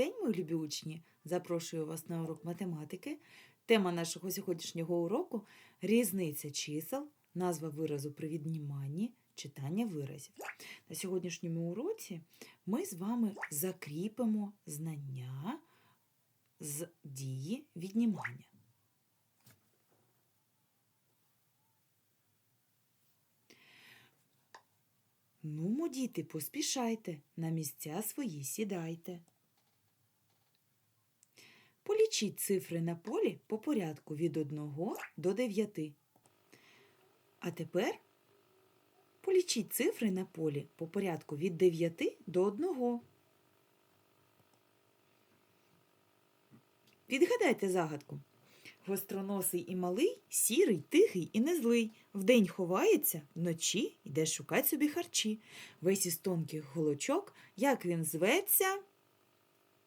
день, мої любі учні! Запрошую вас на урок математики. Тема нашого сьогоднішнього уроку різниця чисел, назва виразу при відніманні, читання виразів. На сьогоднішньому уроці ми з вами закріпимо знання з дії віднімання. Ну, діти, поспішайте, на місця свої сідайте. Полічіть цифри на полі по порядку від 1 до 9. А тепер полічіть цифри на полі по порядку від 9 до 1. Відгадайте загадку. Гостроносий і малий, сірий, тихий і незлий. Вдень ховається, вночі йде шукать собі харчі. Весь із тонких голочок, як він зветься.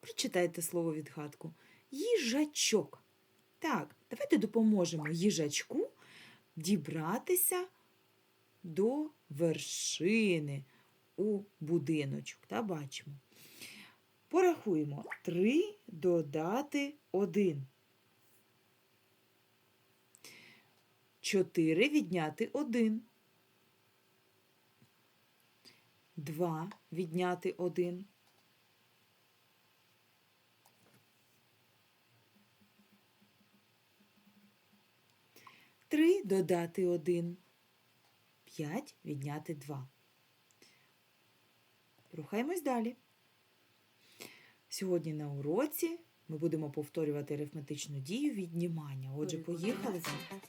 Прочитайте слово відгадку. Їжачок. Так, давайте допоможемо їжачку дібратися до вершини у будиночок. Та бачимо. Порахуємо 3 додати 1. 4 відняти 1. 2 відняти 1. 3 додати 1. 5 відняти 2. Рухаємось далі. Сьогодні на уроці ми будемо повторювати арифметичну дію віднімання. Отже, поїхали.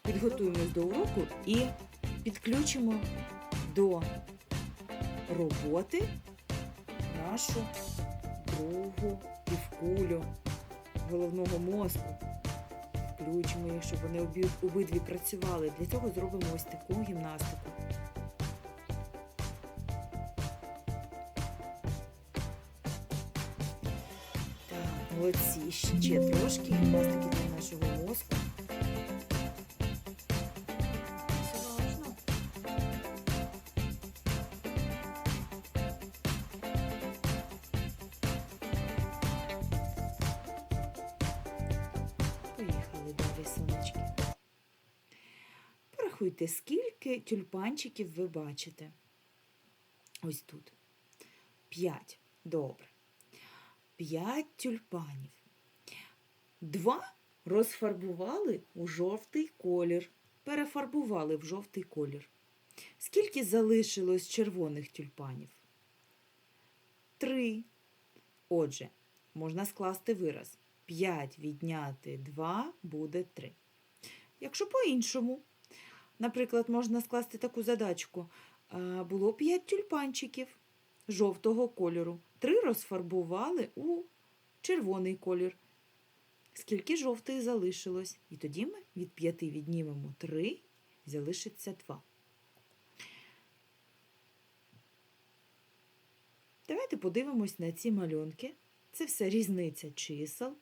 Підготуємось до уроку і підключимо до роботи нашу другу півкулю головного мозку. Включимо їх, щоб вони обидві працювали. Для цього зробимо ось таку гімнастику. Так, молодці. Ще трошки гімнастики для нашого мозку. Порахуйте, скільки тюльпанчиків ви бачите. Ось тут. П'ять. Добре. П'ять тюльпанів. Два розфарбували у жовтий колір. Перефарбували в жовтий колір. Скільки залишилось червоних тюльпанів? Три. Отже, можна скласти вираз. 5 відняти 2 буде 3. Якщо по-іншому, наприклад, можна скласти таку задачку. Було 5 тюльпанчиків жовтого кольору. 3 розфарбували у червоний колір. Скільки жовтих залишилось? І тоді ми від 5 віднімемо 3, залишиться 2. Давайте подивимось на ці малюнки. Це все різниця чисел.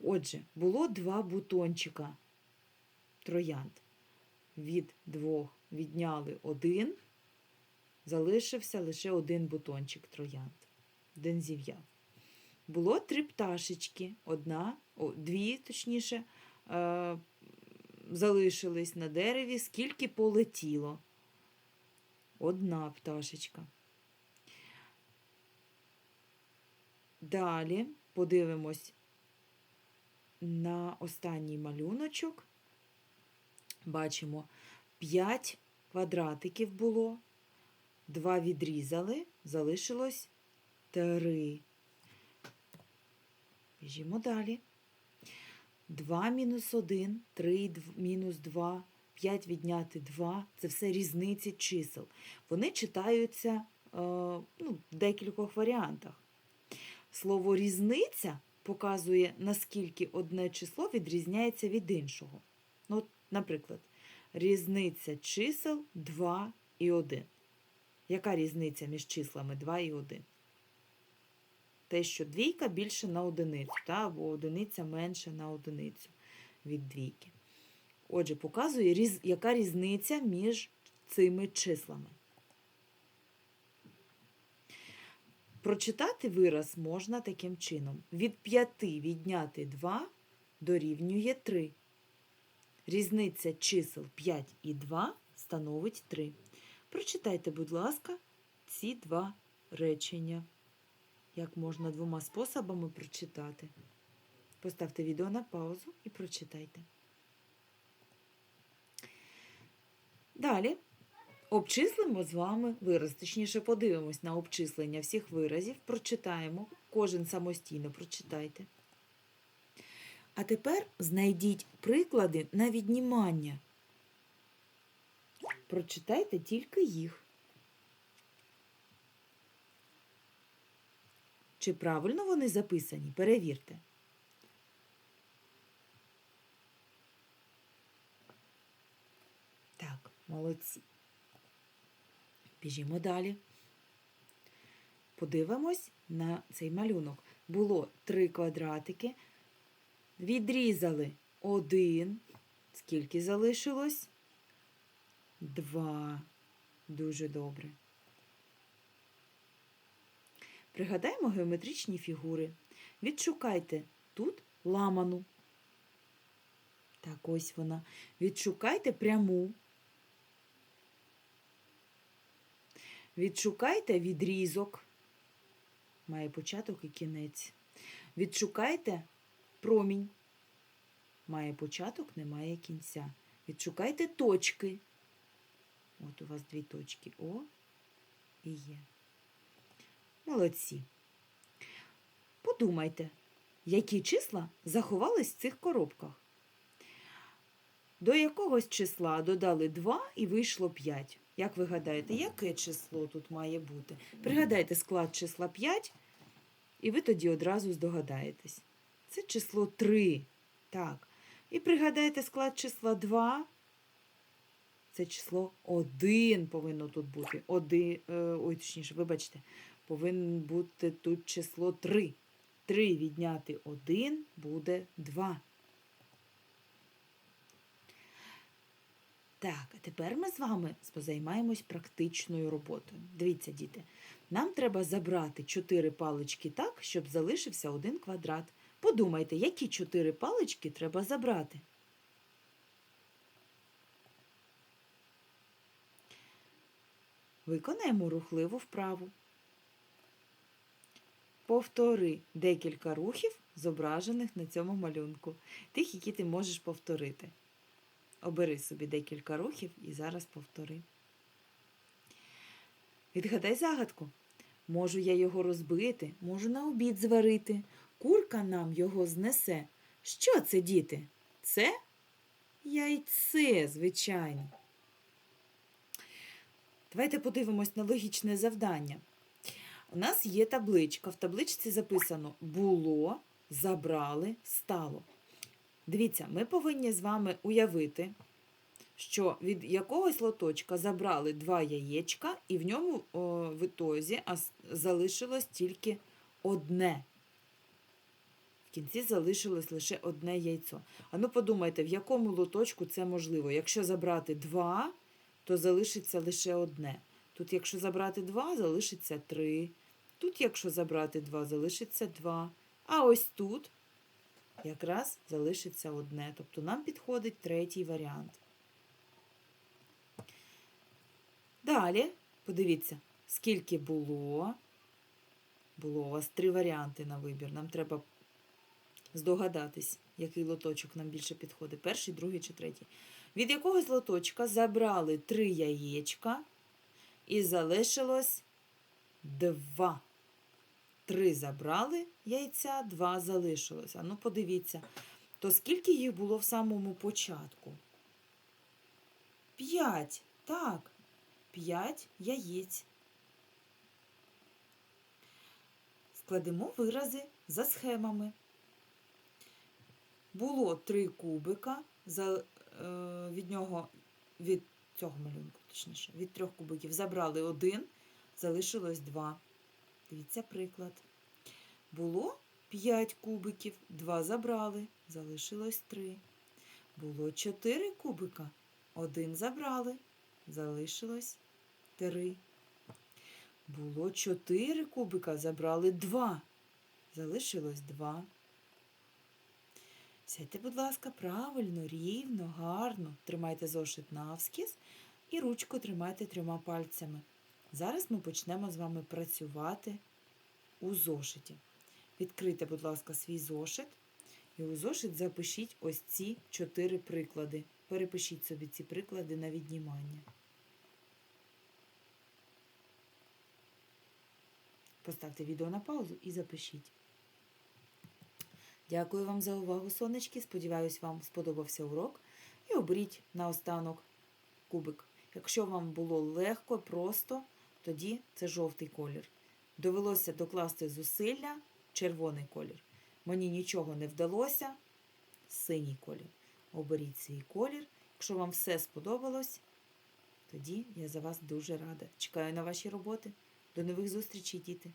Отже, було два бутончика троянд. Від двох відняли один, залишився лише один бутончик троянд. Один зів'яв. Було три пташечки, одна, о, дві, точніше, е, залишились на дереві, скільки полетіло. Одна пташечка. Далі подивимось на останній малюночок. Бачимо 5 квадратиків було, 2 відрізали, залишилось 3. Біжімо далі. 2 мінус 1, 3 мінус 2, 5 відняти 2 це все різниці чисел. Вони читаються е, ну, в декількох варіантах. Слово різниця показує, наскільки одне число відрізняється від іншого. Ну, Наприклад, різниця чисел 2 і 1. Яка різниця між числами 2 і 1? Те, що двійка більше на одиницю, та, або одиниця менше на одиницю від двійки. Отже, показує, яка різниця між цими числами. Прочитати вираз можна таким чином. Від 5 відняти 2 дорівнює 3. Різниця чисел 5 і 2 становить 3. Прочитайте, будь ласка, ці два речення. Як можна двома способами прочитати. Поставте відео на паузу і прочитайте. Далі обчислимо з вами вираз, точніше подивимось на обчислення всіх виразів, прочитаємо, кожен самостійно прочитайте. А тепер знайдіть приклади на віднімання. Прочитайте тільки їх. Чи правильно вони записані? Перевірте. Так, молодці. Біжімо далі. Подивимось на цей малюнок. Було три квадратики. Відрізали один. Скільки залишилось? Два. Дуже добре. Пригадаємо геометричні фігури. Відшукайте тут ламану. Так, ось вона. Відшукайте пряму. Відшукайте відрізок. Має початок і кінець. Відшукайте промінь. Має початок, не має кінця. Відшукайте точки. От у вас дві точки О і Є. Молодці. Подумайте, які числа заховались в цих коробках. До якогось числа додали 2 і вийшло 5. Як ви гадаєте, яке число тут має бути? Пригадайте склад числа 5, і ви тоді одразу здогадаєтесь. Це число 3. Так. І пригадайте склад числа 2. Це число 1 повинно тут бути. Оди, е, ой, точніше, вибачте, повинно бути тут число 3. 3 відняти 1 буде 2. Так, а тепер ми з вами позаймаємось практичною роботою. Дивіться, діти, нам треба забрати 4 палички так, щоб залишився один квадрат. Подумайте, які 4 палички треба забрати. Виконаємо рухливу вправу. Повтори декілька рухів, зображених на цьому малюнку, тих, які ти можеш повторити. Обери собі декілька рухів і зараз повтори. Відгадай загадку. Можу я його розбити, можу на обід зварити. Курка нам його знесе. Що це, діти? Це яйце, звичайно. Давайте подивимось на логічне завдання. У нас є табличка. В табличці записано було, забрали, стало. Дивіться, ми повинні з вами уявити, що від якогось лоточка забрали два яєчка, і в ньому о, в ітозі залишилось тільки одне. В кінці залишилось лише одне яйцо. А ну подумайте, в якому лоточку це можливо. Якщо забрати два, то залишиться лише одне. Тут, якщо забрати два, залишиться три. Тут, якщо забрати два, залишиться два. А ось тут якраз залишиться одне. Тобто нам підходить третій варіант. Далі, подивіться, скільки було. Було у вас три варіанти на вибір. Нам треба здогадатись, який лоточок нам більше підходить. Перший, другий чи третій. Від якогось лоточка забрали три яєчка і залишилось два. Три забрали яйця, два залишилось. А ну, подивіться, то скільки їх було в самому початку? П'ять. Так, п'ять яєць. Складемо вирази за схемами. Було три кубика, за, е, від нього, від цього малюнку, точніше, від трьох кубиків забрали один, залишилось два. Дивіться приклад. Було 5 кубиків, 2 забрали, залишилось 3. Було 4 кубика, 1 забрали, залишилось 3. Було чотири кубика, забрали два. Залишилось два. Сядьте, будь ласка, правильно, рівно, гарно. Тримайте зошит навскіз і ручку тримайте трьома пальцями. Зараз ми почнемо з вами працювати у зошиті. Відкрийте, будь ласка, свій зошит. І у зошит запишіть ось ці чотири приклади. Перепишіть собі ці приклади на віднімання. Поставте відео на паузу і запишіть. Дякую вам за увагу, сонечки. Сподіваюсь, вам сподобався урок. І оберіть наостанок кубик. Якщо вам було легко, просто, тоді це жовтий колір. Довелося докласти зусилля червоний колір. Мені нічого не вдалося синій колір. Оберіть свій колір. Якщо вам все сподобалось, тоді я за вас дуже рада. Чекаю на ваші роботи. До нових зустрічей, діти!